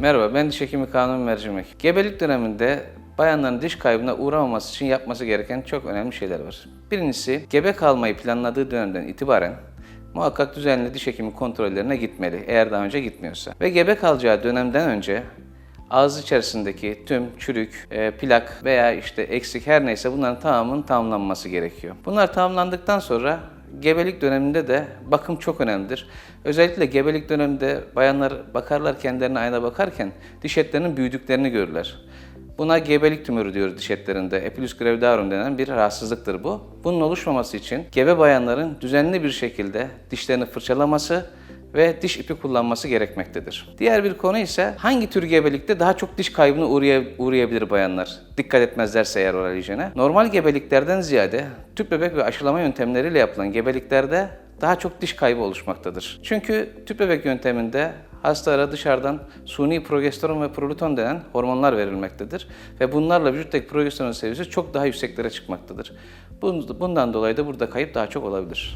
Merhaba, ben diş hekimi Kanun Mercimek. Gebelik döneminde bayanların diş kaybına uğramaması için yapması gereken çok önemli şeyler var. Birincisi, gebe kalmayı planladığı dönemden itibaren muhakkak düzenli diş hekimi kontrollerine gitmeli eğer daha önce gitmiyorsa. Ve gebe kalacağı dönemden önce ağız içerisindeki tüm çürük, e, plak veya işte eksik her neyse bunların tamamının tamamlanması gerekiyor. Bunlar tamamlandıktan sonra gebelik döneminde de bakım çok önemlidir. Özellikle gebelik döneminde bayanlar bakarlar kendilerine ayna bakarken diş etlerinin büyüdüklerini görürler. Buna gebelik tümörü diyoruz diş etlerinde. Epilis gravidarum denen bir rahatsızlıktır bu. Bunun oluşmaması için gebe bayanların düzenli bir şekilde dişlerini fırçalaması ve diş ipi kullanması gerekmektedir. Diğer bir konu ise hangi tür gebelikte daha çok diş kaybına uğraya- uğrayabilir bayanlar? Dikkat etmezlerse eğer oral hijyene. Normal gebeliklerden ziyade tüp bebek ve aşılama yöntemleriyle yapılan gebeliklerde daha çok diş kaybı oluşmaktadır. Çünkü tüp bebek yönteminde hastalara dışarıdan suni progesteron ve proluton denen hormonlar verilmektedir. Ve bunlarla vücuttaki progesteron seviyesi çok daha yükseklere çıkmaktadır. Bun- Bundan dolayı da burada kayıp daha çok olabilir.